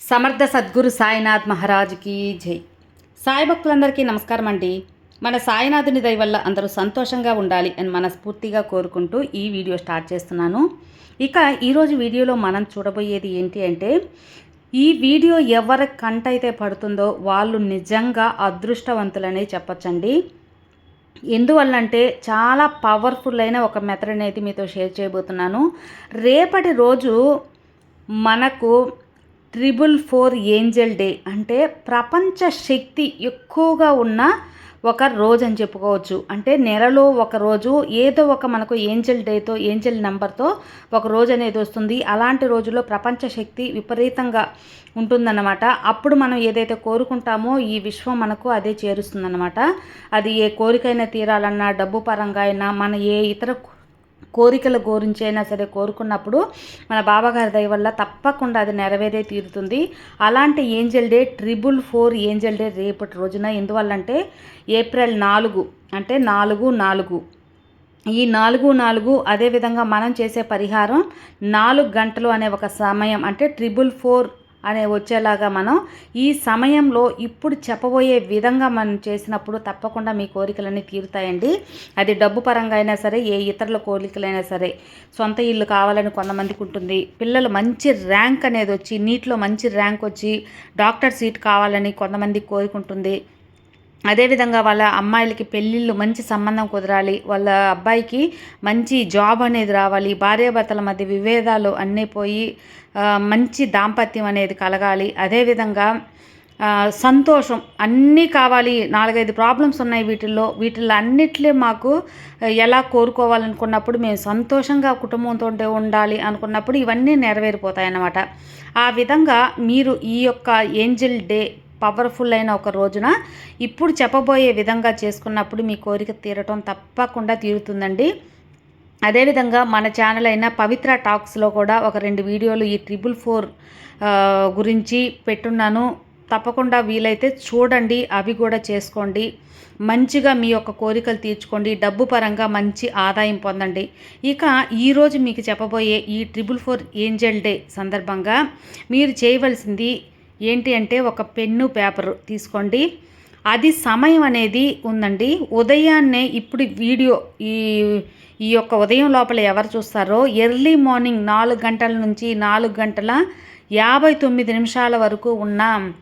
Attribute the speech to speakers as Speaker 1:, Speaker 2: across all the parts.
Speaker 1: సమర్థ సద్గురు సాయినాథ్ మహారాజ్కి జై. సాయి భక్తులందరికీ నమస్కారం అండి. మన సాయినాథుని దయ వల్ల అందరూ సంతోషంగా ఉండాలి అని మనస్ఫూర్తిగా కోరుకుంటూ ఈ వీడియో స్టార్ట్ చేస్తున్నాను. ఇక ఈరోజు వీడియోలో మనం చూడబోయేది ఏంటి అంటే ఈ వీడియో ఎవరి కంటైతే పడుతుందో వాళ్ళు నిజంగా అదృష్టవంతులనే చెప్పచ్చండి. ఎందువల్లంటే చాలా పవర్ఫుల్ అయిన ఒక మెథడ్ అనేది మీతో షేర్ చేయబోతున్నాను. రేపటి రోజు మనకు ట్రిబుల్ ఫోర్ ఏంజల్ డే అంటే ప్రపంచ శక్తి ఎక్కువగా ఉన్న ఒక రోజు అని చెప్పుకోవచ్చు. అంటే నెలలో ఒక రోజు ఏదో ఒక మనకు ఏంజల్ డేతో ఏంజల్ నెంబర్తో ఒక రోజు అనేది వస్తుంది. అలాంటి రోజుల్లో ప్రపంచ శక్తి విపరీతంగా ఉంటుందన్నమాట. అప్పుడు మనం ఏదైతే కోరుకుంటామో ఈ విశ్వం మనకు అదే చేరుస్తుందన్నమాట. అది ఏ కోరికైనా తీరాలన్నా డబ్బు పరంగా అయినా మన ఏ ఇతర కోరికల గురించి అయినా సరే కోరుకున్నప్పుడు మన బాబాగారి దయ వల్ల తప్పకుండా అది నెరవేరే తీరుతుంది. అలాంటి angel day triple four angel day రేపటి రోజున ఎందువల్లంటే ఏప్రిల్ నాలుగు అంటే నాలుగు నాలుగు. ఈ నాలుగు నాలుగు అదేవిధంగా మనం చేసే పరిహారం నాలుగు గంటలు అనే ఒక సమయం అంటే ట్రిబుల్ ఫోర్ అనే వచ్చేలాగా మనం ఈ సమయంలో ఇప్పుడు చెప్పబోయే విధంగా మనం చేసినప్పుడు తప్పకుండా మీ కోరికలన్నీ తీరుతాయండి. అది డబ్బు పరంగా అయినా సరే ఏ ఇతరుల కోరికలైనా సరే. సొంత ఇల్లు కావాలని కొంతమందికి ఉంటుంది. పిల్లలు మంచి ర్యాంక్ అనేది వచ్చి నీటిలో మంచి ర్యాంక్ వచ్చి డాక్టర్ సీట్ కావాలని కొంతమంది కోరుకుంటుంది అదేవిధంగా వాళ్ళ అమ్మాయిలకి పెళ్ళిళ్ళు మంచి సంబంధం కుదరాలి వాళ్ళ అబ్బాయికి మంచి జాబ్ అనేది రావాలి భార్యాభర్తల మధ్య విభేదాలు అన్నీ పోయి మంచి దాంపత్యం అనేది కలగాలి. అదేవిధంగా సంతోషం అన్నీ కావాలి. నాలుగైదు ప్రాబ్లమ్స్ ఉన్నాయి వీటిల్లో. వీటిల్లో అన్నిట్లే మాకు ఎలా కోరుకోవాలనుకున్నప్పుడు మేము సంతోషంగా కుటుంబంతో ఉండాలి అనుకున్నప్పుడు ఇవన్నీ నెరవేరిపోతాయి అన్నమాట ఆ విధంగా మీరు ఈ యొక్క ఏంజిల్ డే పవర్ఫుల్ అయిన ఒక రోజున ఇప్పుడు చెప్పబోయే విధంగా చేసుకున్నప్పుడు మీ కోరిక తీరటం తప్పకుండా తీరుతుందండి. అదేవిధంగా మన ఛానల్ అయిన పవిత్ర టాక్స్లో కూడా ఒక రెండు వీడియోలు ఈ ట్రిపుల్ ఫోర్ గురించి పెట్టున్నాను. తప్పకుండా వీలైతే చూడండి అవి కూడా చేసుకోండి. మంచిగా మీ యొక్క కోరికలు తీర్చుకోండి. డబ్బు పరంగా మంచి ఆదాయం పొందండి. ఇక ఈరోజు మీకు చెప్పబోయే ఈ ట్రిపుల్ ఫోర్ ఏంజల్ డే సందర్భంగా మీరు చేయవలసింది ఏంటి అంటే ఒక పెన్ను పేపరు తీసుకోండి. అది సమయం అనేది ఉందండి. ఉదయాన్నే ఇప్పుడు వీడియో ఈ ఈ యొక్క ఉదయం లోపల ఎవరు చూస్తారో ఎర్లీ మార్నింగ్ నాలుగు గంటల నుంచి నాలుగు గంటల యాభై తొమ్మిది నిమిషాల వరకు ఉన్న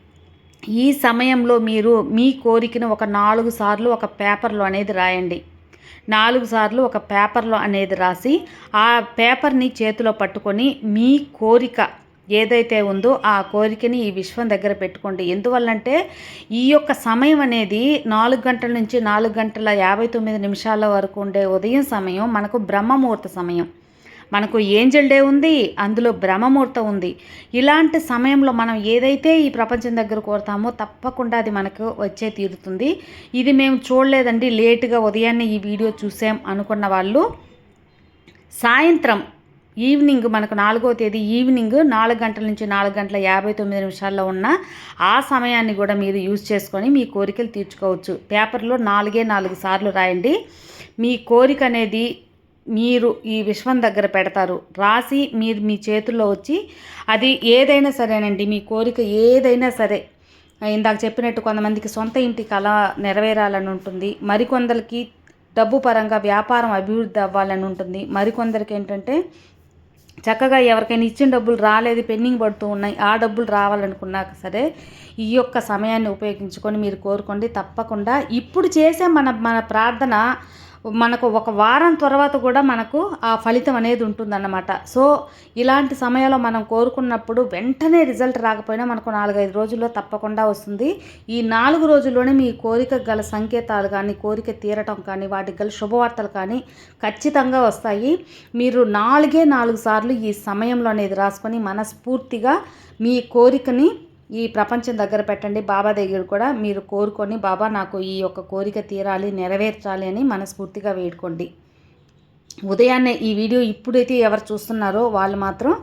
Speaker 1: ఈ సమయంలో మీరు మీ కోరికను ఒక నాలుగు సార్లు ఒక పేపర్లో అనేది రాయండి. నాలుగు సార్లు ఒక పేపర్లో అనేది రాసి ఆ పేపర్ని చేతిలో పట్టుకొని మీ కోరిక ఏదైతే ఉందో ఆ కోరికని ఈ విశ్వం దగ్గర పెట్టుకోండి. ఎందువల్లంటే ఈ యొక్క సమయం అనేది నాలుగు గంటల నుంచి నాలుగు గంటల యాభై తొమ్మిది నిమిషాల వరకు ఉండే ఉదయం సమయం మనకు బ్రహ్మముహూర్త సమయం. మనకు ఏంజల్ డే ఉంది అందులో బ్రహ్మముహూర్తం ఉంది. ఇలాంటి సమయంలో మనం ఏదైతే ఈ ప్రపంచం దగ్గర కోరుతామో తప్పకుండా అది మనకు వచ్చే తీరుతుంది. ఇది మేము చూడలేదండి లేటుగా ఉదయాన్నే ఈ వీడియో చూసాం అనుకున్న వాళ్ళు. సాయంత్రం ఈవినింగ్ మనకు నాలుగో తేదీ ఈవినింగ్ నాలుగు గంటల నుంచి నాలుగు గంటల యాభై తొమ్మిది నిమిషాల్లో ఉన్న ఆ సమయాన్ని కూడా మీరు యూజ్ చేసుకొని మీ కోరికలు తీర్చుకోవచ్చు. పేపర్లో నాలుగే నాలుగు సార్లు రాయండి. మీ కోరిక అనేది మీరు ఈ విశ్వం దగ్గర పెడతారు. రాసి మీరు మీ చేతుల్లో వచ్చి అది ఏదైనా సరేనండి మీ కోరిక ఏదైనా సరే ఇందాక చెప్పినట్టు కొంతమందికి సొంత ఇంటి కళ నెరవేరాలని ఉంటుంది. మరికొందరికి డబ్బు పరంగా వ్యాపారం అభివృద్ధి అవ్వాలని ఉంటుంది. మరికొందరికి ఏంటంటే చక్కగా ఎవరికైనా ఇచ్చిన డబ్బులు రాలేదు పెండింగ్ పడుతూ ఉన్నాయి ఆ డబ్బులు రావాలనుకున్నాక సరే ఈ యొక్క సమయాన్ని ఉపయోగించుకొని మీరు కోరుకోండి. తప్పకుండా ఇప్పుడు చేసే మన మన ప్రార్థన మనకు ఒక వారం తర్వాత కూడా మనకు ఆ ఫలితం అనేది ఉంటుందన్నమాట. సో ఇలాంటి సమయంలో మనం కోరుకున్నప్పుడు వెంటనే రిజల్ట్ రాకపోయినా మనకు నాలుగైదు రోజుల్లో తప్పకుండా వస్తుంది. ఈ నాలుగు రోజుల్లోనే మీ కోరిక గల సంకేతాలు కానీ కోరిక తీరటం కానీ వాటికి గల శుభవార్తలు కానీ ఖచ్చితంగా వస్తాయి. మీరు నాలుగే నాలుగు సార్లు ఈ సమయంలో అనేది రాసుకొని మనస్ఫూర్తిగా మీ కోరికని ఈ ప్రపంచం దగ్గర పెట్టండి. బాబా దగ్గర కూడా మీరు కోరుకొని బాబా నాకు ఈ యొక్క కోరిక తీరాలి నెరవేర్చాలి అని మనస్ఫూర్తిగా వేడుకోండి. ఉదయాన్నే ఈ వీడియో ఇప్పుడైతే ఎవరు చూస్తున్నారో వాళ్ళు మాత్రం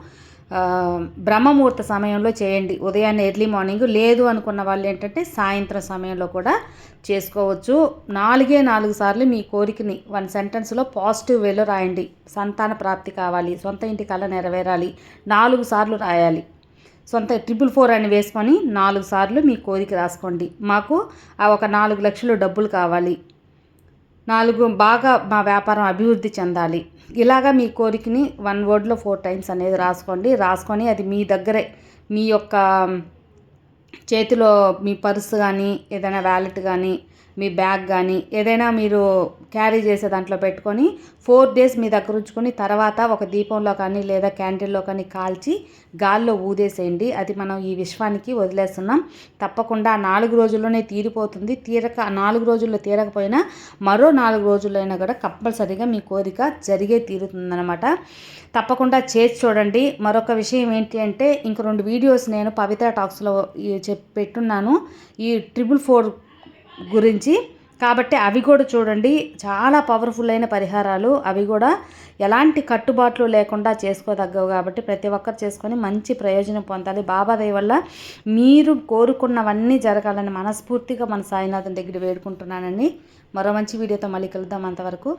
Speaker 1: బ్రహ్మముహూర్త సమయంలో చేయండి. ఉదయాన్నే ఎర్లీ మార్నింగ్ లేదు అనుకున్న వాళ్ళు ఏంటంటే సాయంత్రం సమయంలో కూడా చేసుకోవచ్చు. నాలుగే నాలుగు సార్లు మీ కోరికని వన్ సెంటెన్స్లో పాజిటివ్ వేలో రాయండి. సంతాన ప్రాప్తి కావాలి. సొంత ఇంటి కళ నెరవేరాలి. నాలుగు సార్లు రాయాలి. సొంత ట్రిపుల్ ఫోర్ అని వేసుకొని నాలుగు సార్లు మీ కోరిక రాసుకోండి. మాకు ఆ ఒక నాలుగు లక్షలు డబ్బులు కావాలి. నాలుగు బాగా మా వ్యాపారం అభివృద్ధి చెందాలి. ఇలాగా మీ కోరికని వన్ వర్డ్లో ఫోర్ టైమ్స్ అనేది రాసుకోండి. రాసుకొని అది మీ దగ్గరే మీ యొక్క చేతిలో మీ పర్సు కానీ ఏదైనా వ్యాలెట్ కానీ మీ బ్యాగ్ కానీ ఏదైనా మీరు క్యారీ చేసే దాంట్లో పెట్టుకొని ఫోర్ డేస్ మీ దగ్గర ఉంచుకొని తర్వాత ఒక దీపంలో కానీ లేదా క్యాండిల్లో కానీ కాల్చి గాల్లో ఊదేసేయండి. అది మనం ఈ విశ్వానికి వదిలేస్తున్నాం. తప్పకుండా ఆ నాలుగు రోజుల్లోనే తీరిపోతుంది. తీరక నాలుగు రోజుల్లో తీరకపోయినా మరో నాలుగు రోజులైనా కూడా కంపల్సరీగా మీ కోరిక జరిగే తీరుతుందనమాట తప్పకుండా చేసి చూడండి. మరొక విషయం ఏంటి అంటే ఇంక రెండు వీడియోస్ నేను పవిత్ర టాక్స్లో చెప్పి చెప్ పెట్టున్నాను. ఈ ట్రిపుల్ ఫోర్ గురించి. కాబట్టి అవి కూడా చూడండి. చాలా పవర్ఫుల్ అయిన పరిహారాలు. అవి కూడా ఎలాంటి కట్టుబాట్లు లేకుండా చేసుకోదగ్గవు కాబట్టి ప్రతి ఒక్కరు చేసుకొని మంచి ప్రయోజనం పొందాలి. బాబా దయ వల్ల మీరు కోరుకున్నవన్నీ జరగాలని మనస్ఫూర్తిగా మన సాయినాథన్ దగ్గర వేడుకుంటున్నానని మరో మంచి వీడియోతో మళ్ళీ కలుద్దాం అంతవరకు.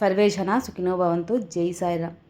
Speaker 1: సర్వేజన సుఖినో భవంతు. జై సాయిరామ్.